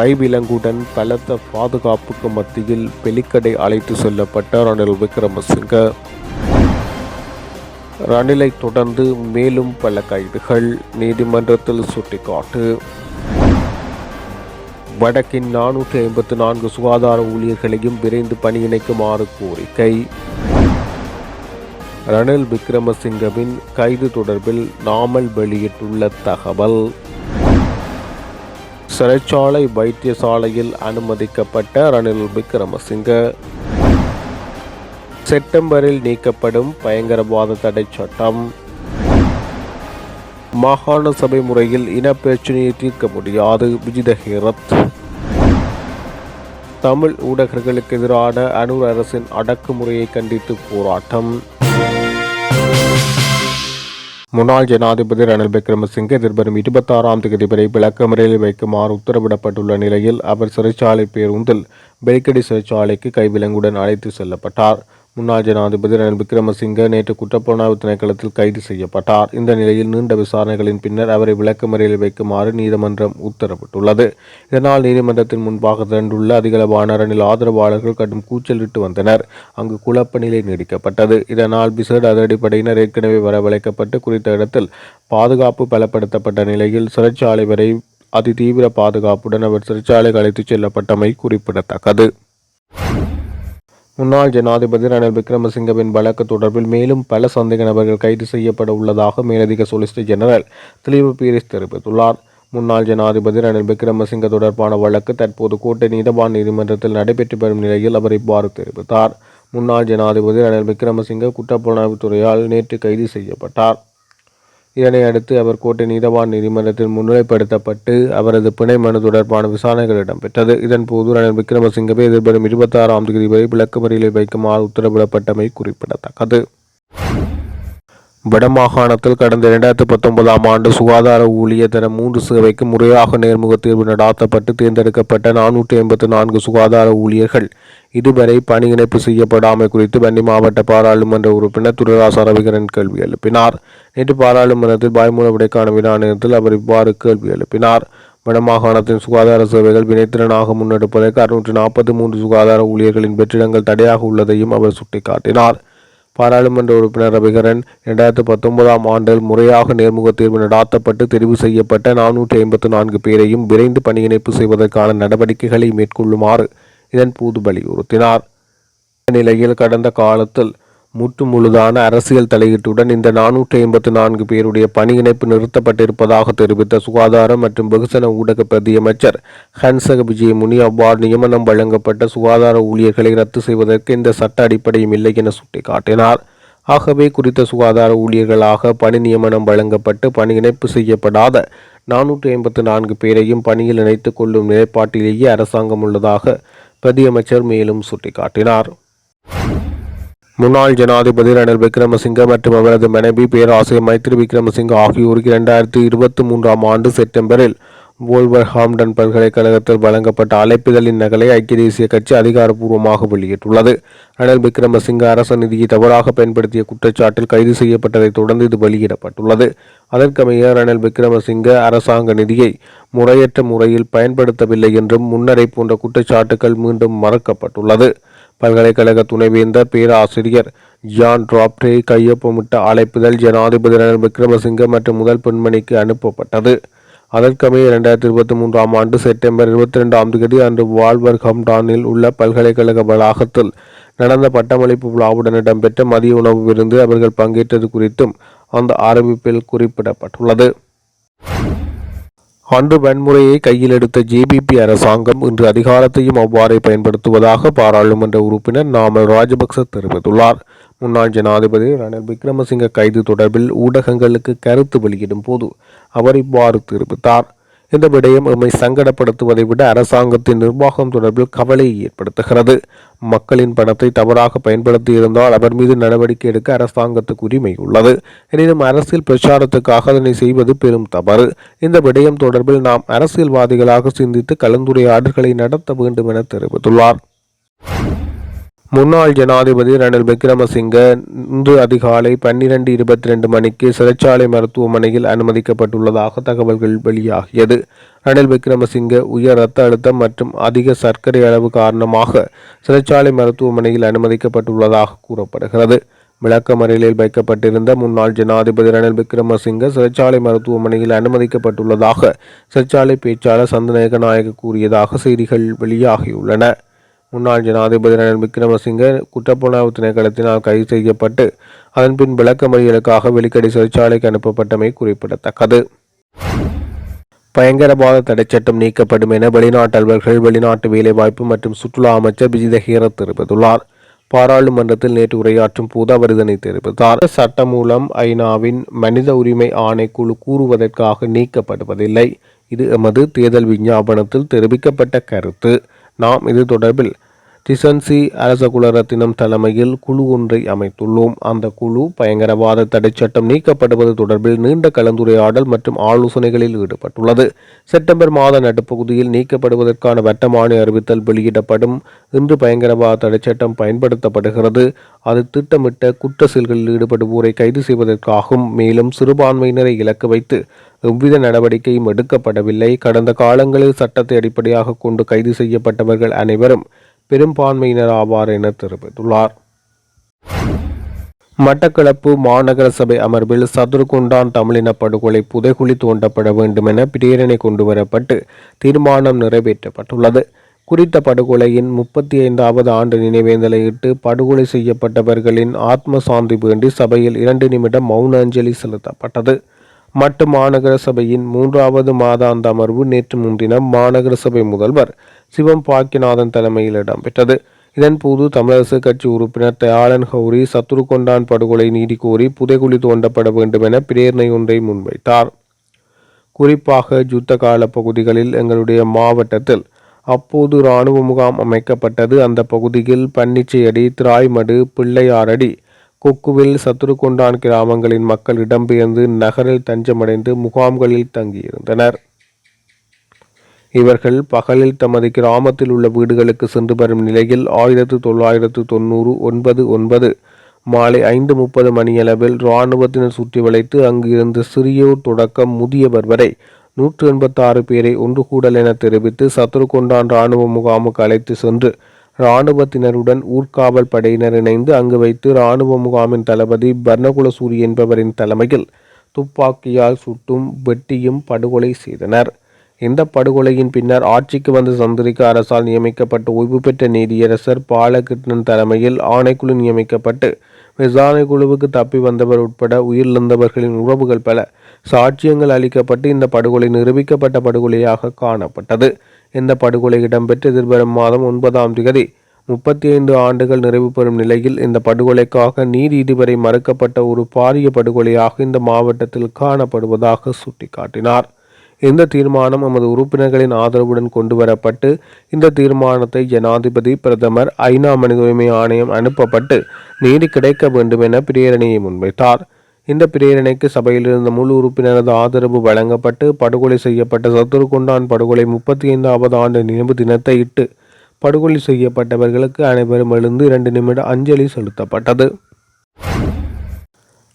கைவிலங்குடன் பலத்த பாதுகாப்புக்கு மத்தியில் பெலிக்கடை அழைத்து செல்லப்பட்ட ரணில் விக்ரமசிங்க. ரணிலை தொடர்ந்து மேலும் பல கைதுகள் நீதிமன்றத்தில் சுட்டிக்காட்டு. வடக்கின் நானூற்றி ஐம்பத்து நான்கு சுகாதார ஊழியர்களையும் விரைந்து பணியிணைக்குமாறு கோரிக்கை. ரணில் விக்ரமசிங்கவின் கைது தொடர்பில் நாமல் வெளியிட்டுள்ள தகவல். சிறைச்சாலை வைத்தியசாலையில் அனுமதிக்கப்பட்ட ரணில் விக்ரமசிங்க. செப்டம்பரில் நீக்கப்படும் பயங்கரவாத தடை சட்டம். மாகாண சபை முறையில் இனப்பிரச்சினையை தீர்க்க முடியாது விஜித ஹேரத். தமிழ் ஊடகர்களுக்கு எதிரான அனூர் அரசின் அடக்குமுறையை கண்டித்து போராட்டம். முன்னாள் ஜனாதிபதி ரணில் விக்ரமசிங்கே எதிர்வரும் இருபத்தாறாம் தேதி வரை விளக்கமறையில் வைக்குமாறு உத்தரவிடப்பட்டுள்ள நிலையில் அவர் சிறைச்சாலை பேருந்தில் பெரிக்கடி சிறைச்சாலைக்கு கைவிலங்குடன் அழைத்து செல்லப்பட்டார். முன்னாள் ஜனாதிபதி ரணில் விக்ரமசிங்க நேற்று குற்றப்புலனாய்வு திணைக்களத்தில் கைது செய்யப்பட்டார். இந்த நிலையில் நீண்ட விசாரணைகளின் பின்னர் அவரை விளக்கமறையில் வைக்குமாறு நீதிமன்றம் உத்தரவிட்டுள்ளது. இதனால் நீதிமன்றத்தின் முன்பாக திரண்டுள்ள அதிகளவான ரணில் ஆதரவாளர்கள் கடும் கூச்சலிட்டு வந்தனர். அங்கு குழப்ப நிலை நீடிக்கப்பட்டது. இதனால் விசேட அதிரடிப்படையினர் ஏற்கனவே வரவழைக்கப்பட்டு குறித்த இடத்தில் பாதுகாப்பு பலப்படுத்தப்பட்ட நிலையில் சிறைச்சாலை வரை அதிதீவிர பாதுகாப்புடன் அவர் சிறைச்சாலைக்கு அழைத்துச் செல்லப்பட்டமை குறிப்பிடத்தக்கது. முன்னாள் ஜனாதிபதி ரணில் விக்ரமசிங்கவின் வழக்கு தொடர்பில் மேலும் பல சந்தேக நபர்கள் கைது செய்யப்பட உள்ளதாக மேலதிக சொலிசிட்டர் ஜெனரல் திலீப் பீரிஸ் தெரிவித்துள்ளார். முன்னாள் ஜனாதிபதி ரணில் விக்ரமசிங்க தொடர்பான வழக்கு தற்போது கோட்டை நீதவான் நீதிமன்றத்தில் நடைபெற்று வரும் நிலையில் அவர் இவ்வாறு தெரிவித்தார். முன்னாள் ஜனாதிபதி ரணில் விக்ரமசிங்க குற்றப்புலனாய்வுத்துறையால் நேற்று கைது செய்யப்பட்டார். இதனை அடுத்து அவர் கோட்டை நீதவான் நீதிமன்றத்தில் முன்னிலைப்படுத்தப்பட்டு அவரது பிணை மனு தொடர்பான விசாரணைகள் இடம்பெற்றது. இதன்போது ரணில் விக்ரமசிங்கவை எதிர்வரும் இருபத்தாறாம் தேதி வரை விளக்குமறியலில் வைக்குமாறு உத்தரவிடப்பட்டமை குறிப்பிடத்தக்கது. வடமாகாணத்தில் கடந்த இரண்டாயிரத்தி பத்தொன்பதாம் ஆண்டு சுகாதார ஊழியர் தர மூன்று சேவைக்கு முறையாக நேர்முக தேர்வு நடாத்தப்பட்டு தேர்ந்தெடுக்கப்பட்ட நானூற்றி ஐம்பத்தி நான்கு சுகாதார ஊழியர்கள். இதுவரை பணி இணைப்பு செய்யப்படாமை குறித்து வன்னி மாவட்ட பாராளுமன்ற உறுப்பினர் துரைராச ரவிகரன் கேள்வி எழுப்பினார். நேற்று பாராளுமன்றத்தில் பாய்மூல விடைக்கான வினா நேரத்தில் அவர் இவ்வாறு கேள்வி எழுப்பினார். வடமாகாணத்தின் சுகாதார சேவைகள் வினைத்திறனாக முன்னெடுப்பதற்கு அறுநூற்று நாற்பத்தி மூன்று சுகாதார ஊழியர்களின் வெற்றிடங்கள் தடையாக உள்ளதையும் அவர் சுட்டிக்காட்டினார். பாராளுமன்ற உறுப்பினர் ரவிகரன் இரண்டாயிரத்தி பத்தொன்பதாம் ஆண்டில் முறையாக நேர்முக தேர்வு நடாத்தப்பட்டு தெரிவு செய்யப்பட்ட நானூற்றி ஐம்பத்தி நான்கு பேரையும் விரைந்து பணி இணைப்பு செய்வதற்கான நடவடிக்கைகளை மேற்கொள்ளுமாறு இதன் போது வலியுறுத்தினார் நிலையில் கடந்த காலத்தில் முற்று முழுதான அரசியல் தலையீட்டுடன் இந்த நானூற்றி ஐம்பத்தி நான்கு பேருடைய பணி இணைப்பு நிறுத்தப்பட்டிருப்பதாக தெரிவித்த சுகாதாரம் மற்றும் வெகுசன ஊடக பிரதியமைச்சர் ஹன்சக விஜயமுனி அவ்வாறு நியமனம் வழங்கப்பட்ட சுகாதார ஊழியர்களை ரத்து செய்வதற்கு இந்த சட்ட அடிப்படையும் இல்லை என சுட்டிக்காட்டினார். ஆகவே குறித்த சுகாதார ஊழியர்களாக பணி நியமனம் வழங்கப்பட்டு பணி இணைப்பு செய்யப்படாத நானூற்றி ஐம்பத்தி நான்கு பேரையும் பணியில் இணைத்துக் கொள்ளும் நிலைப்பாட்டிலேயே அரசாங்கம் உள்ளதாக பிரதியமைச்சர் மேலும் சுட்டிக்காட்டினார். முன்னாள் ஜனாதிபதி ரணில் விக்ரமசிங்க மற்றும் அவரது மனைவி பேராசிரியர் மைத்ரி விக்ரமசிங்க ஆகியோருக்கு இரண்டாயிரத்தி இருபத்தி மூன்றாம் ஆண்டு செப்டம்பரில் வோல்வர்ஹாம்டன் பல்கலைக்கழகத்தில் வழங்கப்பட்ட அழைப்பிதழின் நகலை ஐக்கிய தேசிய கட்சி அதிகாரப்பூர்வமாக வெளியிட்டுள்ளது. ரணில் விக்ரமசிங்க அரச நிதியை தவறாக பயன்படுத்திய குற்றச்சாட்டில் கைது செய்யப்பட்டதைத் தொடர்ந்து இது வெளியிடப்பட்டுள்ளது. அதற்கமைய ரணில் விக்ரமசிங்க அரசாங்க நிதியை முறையற்ற முறையில் பயன்படுத்தவில்லை என்றும் முன்னரை போன்ற குற்றச்சாட்டுகள் மீண்டும் மறக்கப்பட்டுள்ளது. பல்கலைக்கழக துணைவேந்தர் பேராசிரியர் ஜான் டிராப்டே கையொப்பமிட்ட அழைப்புதல் ஜனாதிபதி ரணில் விக்ரமசிங்க மற்றும் முதல் பெண்மணிக்கு அனுப்பப்பட்டது. அதற்கமைய இரண்டாயிரத்தி இருபத்தி மூன்றாம் ஆண்டு செப்டம்பர் இருபத்தி ரெண்டாம் தேதி அன்று வால்வர்ஹம்டானில் உள்ள பல்கலைக்கழக வளாகத்தில் நடந்த பட்டமளிப்பு விழாவுடன் இடம்பெற்ற மதிய உணவு விருந்து அவர்கள் பங்கேற்றது குறித்தும் அந்த அறிவிப்பில் குறிப்பிடப்பட்டுள்ளது. அன்று வன்முறையை கையில் எடுத்த ஜேபிபி அரசாங்கம் இன்று அதிகாரத்தையும் அவ்வாறே பயன்படுத்துவதாக பாராளுமன்ற உறுப்பினர் நாமல் ராஜபக்ச தெரிவித்துள்ளார். முன்னாள் ஜனாதிபதி ரணில் விக்ரமசிங்க கைது தொடர்பில் ஊடகங்களுக்கு கருத்து வெளியிடும் போது அவர் இவ்வாறு தெரிவித்தார். இந்த விடயம் எம்மை சங்கடப்படுத்துவதை விட அரசாங்கத்தின் நிர்வாகம் தொடர்பில் கவலையை ஏற்படுத்துகிறது. மக்களின் பணத்தை தவறாக பயன்படுத்தி இருந்தால் அவர் மீது நடவடிக்கை எடுக்க அரசாங்கத்துக்கு உரிமை உள்ளது. எனினும் அரசியல் பிரச்சாரத்துக்காக அதனை செய்வது பெரும் தவறு. இந்த விடயம் தொடர்பில் நாம் அரசியல்வாதிகளாக சிந்தித்து கலந்துரையாடல்களை நடத்த வேண்டும் என தெரிவித்துள்ளார். முன்னாள் ஜனாதிபதி ரணில் விக்ரமசிங்க இன்று அதிகாலை பன்னிரண்டு இருபத்தி ரெண்டு மணிக்கு சிறைச்சாலை மருத்துவமனையில் அனுமதிக்கப்பட்டுள்ளதாக தகவல்கள் வெளியாகியது. ரணில் விக்ரமசிங்க உயர் இரத்த அழுத்தம் மற்றும் அதிக சர்க்கரை அளவு காரணமாக சிறைச்சாலை மருத்துவமனையில் அனுமதிக்கப்பட்டுள்ளதாக கூறப்படுகிறது. விளக்கமறியலில் வைக்கப்பட்டிருந்த முன்னாள் ஜனாதிபதி ரணில் விக்ரமசிங்க சிறைச்சாலை மருத்துவமனையில் அனுமதிக்கப்பட்டுள்ளதாக சிறைச்சாலை பேச்சாளர் சந்தநாயக நாயக கூறியதாக செய்திகள் வெளியாகியுள்ளன. முன்னாள் ஜனாதிபதி ரணில் விக்ரமசிங்க குற்றப்புலனாய்வு திணைக்களத்தினால் கைது செய்யப்பட்டு அதன்பின் விளக்கமறியலுக்காக வெளிக்கடி சிறைச்சாலைக்கு அனுப்பப்பட்டமை குறிப்பிடத்தக்கது. பயங்கரவாத தடைச்சட்டம் நீக்கப்படும் என வெளிநாட்டு அலுவலர்கள் வெளிநாட்டு வேலைவாய்ப்பு மற்றும் சுற்றுலா அமைச்சர் விஜித ஹீரத் தெரிவித்துள்ளார். பாராளுமன்றத்தில் நேற்று உரையாற்றும் போது அவர் இதனை தெரிவித்தார். சட்டம் மூலம் ஐநாவின் மனித உரிமை ஆணைக்குழு கூறுவதற்காக நீக்கப்படுவதில்லை. இது எமது தேர்தல் விஞ்ஞாபனத்தில் தெரிவிக்கப்பட்ட கருத்து. நாம் இது தொடர்பில் திசன்சி அரச குலரத்தினம் தலைமையில் குழு ஒன்றை அமைத்துள்ளோம். அந்த குழு பயங்கரவாத தடைச்சட்டம் நீக்கப்படுவது தொடர்பில் நீண்ட கலந்துரையாடல் மற்றும் ஆலோசனைகளில் ஈடுபட்டுள்ளது. செப்டம்பர் மாத நடுப்பகுதியில் நீக்கப்படுவதற்கான வட்டமானி அறிவித்தல் வெளியிடப்படும். இன்று பயங்கரவாத தடைச்சட்டம் பயன்படுத்தப்படுகிறது. அது திட்டமிட்ட குற்ற செயல்களில் ஈடுபடுவோரை கைது செய்வதற்காகும். மேலும் சிறுபான்மையினரை இலக்கு வைத்து எவ்வித நடவடிக்கையும் எடுக்கப்படவில்லை. கடந்த காலங்களில் சட்டத்தை அடிப்படையாக கொண்டு கைது செய்யப்பட்டவர்கள் அனைவரும் பெரும்பான்மையினர் ஆவார் என தெரிவித்துள்ளார். மட்டக்களப்பு மாநகர சபை அமர்வில் சதுர்குண்டான் தமிழின படுகொலை புதைகுழி தோண்டப்பட வேண்டும் என பிரேரணை கொண்டுவரப்பட்டு தீர்மானம் நிறைவேற்றப்பட்டுள்ளது. குறித்த படுகொலையின் முப்பத்தி ஐந்தாவது ஆண்டு நினைவேந்தலையிட்டு படுகொலை செய்யப்பட்டவர்களின் ஆத்ம சாந்தி வேண்டி சபையில் இரண்டு நிமிடம் மௌன அஞ்சலி செலுத்தப்பட்டது. மட்டு மாநகர சபையின் மூன்றாவது மாதாந்த அமர்வு நேற்று முன்தினம் மாநகர சபை முதல்வர் சிவம் பாக்கியநாதன் தலைமையில் இடம்பெற்றது. இதன்போது தமிழரசு கட்சி உறுப்பினர் தயாளன் ஹவுரி சத்துருகொண்டான் படுகொலை நீதி கோரி புதைகுழி தோண்டப்பட வேண்டும் என பிரேரணை ஒன்றை முன்வைத்தார். குறிப்பாக யுத்த கால பகுதிகளில் எங்களுடைய மாவட்டத்தில் அப்போது இராணுவ முகாம் அமைக்கப்பட்டது. அந்த பகுதியில் பன்னிச்சையடி திராய்மடு பிள்ளையாரடி கொக்குவில் சத்துருகொண்டான் கிராமங்களின் மக்கள் இடம்பெயர்ந்து நகரில் தஞ்சமடைந்து முகாம்களில் தங்கியிருந்தனர். இவர்கள் பகலில் தமது கிராமத்தில் உள்ள வீடுகளுக்கு சென்று வரும் நிலையில் ஆயிரத்து தொள்ளாயிரத்து தொண்ணூறு ஒன்பது ஒன்பது மாலை ஐந்து முப்பது மணியளவில் இராணுவத்தினர் சுற்றி வளைத்து அங்கிருந்த சிறியோர் தொடக்கம் முதியவர் வரை நூற்று எண்பத்தாறு பேரை ஒன்று கூடல் என தெரிவித்து சத்துருகொண்டான் இராணுவ முகாமுக்கு அழைத்து சென்று இராணுவத்தினருடன் ஊர்காவல் படையினர் இணைந்து அங்கு வைத்து இராணுவ முகாமின் தளபதி பர்ணகுலசூரி என்பவரின் தலைமையில் துப்பாக்கியால் சுட்டும் வெட்டியும் படுகொலை செய்தனர். இந்த படுகொலையின் பின்னர் ஆட்சிக்கு வந்த சந்திரிக்க அரசால் நியமிக்கப்பட்ட ஓய்வு பெற்ற நீதியரசர் பாலகிருஷ்ணன் தலைமையில் ஆணைக்குழு நியமிக்கப்பட்டு விசாரணை குழுவுக்கு தப்பி வந்தவர் உட்பட உயிரிழந்தவர்களின் உறவுகள் பல சாட்சியங்கள் அளிக்கப்பட்டு இந்த படுகொலை நிரூபிக்கப்பட்ட படுகொலையாக காணப்பட்டது. இந்த படுகொலை இடம்பெற்று எதிர்வரும் மாதம் ஒன்பதாம் தேதி முப்பத்தி ஐந்து ஆண்டுகள் நிறைவு பெறும் நிலையில் இந்த படுகொலைக்காக நீதி இதுவரை மறுக்கப்பட்ட ஒரு பாரிய படுகொலையாக இந்த மாவட்டத்தில் காணப்படுவதாக சுட்டிக்காட்டினார். இந்த தீர்மானம் எமது உறுப்பினர்களின் ஆதரவுடன் கொண்டு வரப்பட்டு இந்த தீர்மானத்தை ஜனாதிபதி பிரதமர் ஐநா மனித உரிமை ஆணையம் அனுப்பப்பட்டு நீதி கிடைக்க வேண்டும் என பிரேரணையை முன்வைத்தார். இந்த பிரேரணைக்கு சபையில் இருந்த முழு உறுப்பினரது ஆதரவு வழங்கப்பட்டு படுகொலை செய்யப்பட்ட சத்துருகுண்டான் படுகொலை முப்பத்தி ஐந்தாவது ஆண்டு நினைவு தினத்தை இட்டு படுகொலை செய்யப்பட்டவர்களுக்கு அனைவரும் எழுந்து இரண்டு நிமிட அஞ்சலி செலுத்தப்பட்டது.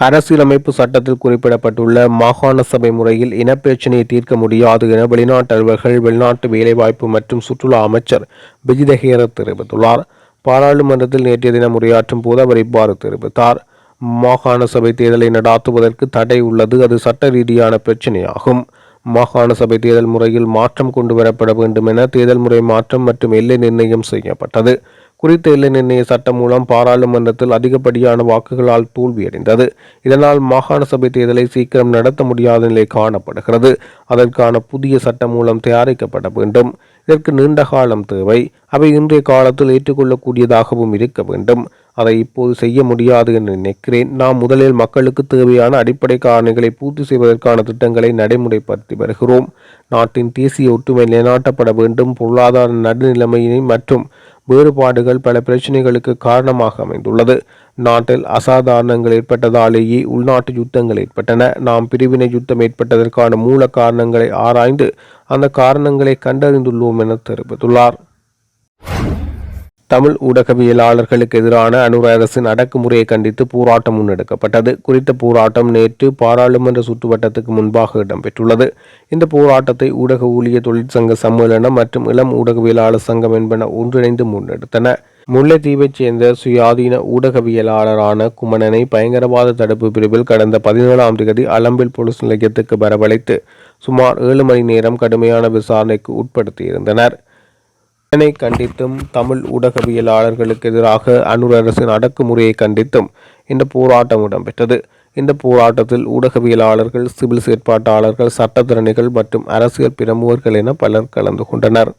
அரசியலமைப்பு சட்டத்தில் குறிப்பிடப்பட்டுள்ள மாகாண சபை முறையில் இனப்பிரச்சினையை தீர்க்க முடியாது என வெளிநாட்டு வெளிநாட்டு வேலைவாய்ப்பு மற்றும் சுற்றுலா அமைச்சர் பிஜிதஹேர தெரிவித்துள்ளார். பாராளுமன்றத்தில் நேற்றைய தினம் உரையாற்றும் போது அவர் இவ்வாறு தெரிவித்தார். மாகாண சபை தேர்தலை நடாத்துவதற்கு தடை உள்ளது. அது சட்ட ரீதியான பிரச்சினையாகும். மாகாண சபை தேர்தல் முறையில் மாற்றம் கொண்டு வரப்பட வேண்டும் என தேர்தல் முறை மாற்றம் மற்றும் எல்லை நிர்ணயம் செய்யப்பட்டது. குறித்த எல்லை நிர்ணய சட்டம் மூலம் பாராளுமன்றத்தில் அதிகப்படியான வாக்குகளால் தோல்வியடைந்தது. இதனால் மாகாண சபை தேர்தலை சீக்கிரம் நடத்த முடியாத நிலை காணப்படுகிறது. அதற்கான புதிய சட்டம் மூலம் தயாரிக்கப்பட வேண்டும். இதற்கு நீண்ட காலம் தேவை. அவை இன்றைய காலத்தில் ஏற்றுக்கொள்ளக்கூடியதாகவும் இருக்க வேண்டும். அதை இப்போது செய்ய முடியாது என்று நினைக்கிறேன். நாம் முதலில் மக்களுக்கு தேவையான அடிப்படை காரணிகளை பூர்த்தி செய்வதற்கான திட்டங்களை நடைமுறைப்படுத்தி வருகிறோம். நாட்டின் தேசிய ஒற்றுமை நிலைநாட்டப்பட வேண்டும். பொருளாதார நடுநிலைமையினை மற்றும் வேறுபாடுகள் பல பிரச்சனைகளுக்கு காரணமாக அமைந்துள்ளது. நாட்டில் அசாதாரணங்கள் ஏற்பட்டதாலேயே உள்நாட்டு யுத்தங்கள் ஏற்பட்டன. நாம் பிரிவினை யுத்தம் ஏற்பட்டதற்கான மூல காரணங்களை ஆராய்ந்து அந்த காரணங்களை கண்டறிந்துள்ளோம் என தெரிவித்துள்ளார். தமிழ் ஊடகவியலாளர்களுக்கு எதிரான அனுர அரசின் அடக்குமுறையை கண்டித்து போராட்டம் முன்னெடுக்கப்பட்டது. குறித்த போராட்டம் நேற்று பாராளுமன்ற சுற்றுவட்டத்துக்கு முன்பாக இடம்பெற்றுள்ளது. இந்த போராட்டத்தை ஊடக ஊழிய தொழிற்சங்க சம்மேளனம் மற்றும் இளம் ஊடகவியலாளர் சங்கம் என்பன ஒன்றிணைந்து முன்னெடுத்தன. முல்லைத்தீவைச் சேர்ந்த சுயாதீன ஊடகவியலாளரான குமணனை பயங்கரவாத தடுப்பு பிரிவில் கடந்த பதினேழாம் தேதி அலம்பில் போலீஸ் நிலையத்துக்கு வரவழைத்து சுமார் ஏழு மணி நேரம் கடுமையான விசாரணைக்கு உட்படுத்தியிருந்தனர். இதனை கண்டித்தும் தமிழ் ஊடகவியலாளர்களுக்கு எதிராக அனுர் அரசின் அடக்குமுறையை கண்டித்தும் இந்த போராட்டம் இடம்பெற்றது. இந்த போராட்டத்தில் ஊடகவியலாளர்கள் சிவில் செயற்பாட்டாளர்கள் சட்டத்திறனிகள் மற்றும் அரசியல் பிரமுகர்கள் என பலர் கலந்து கொண்டனர்.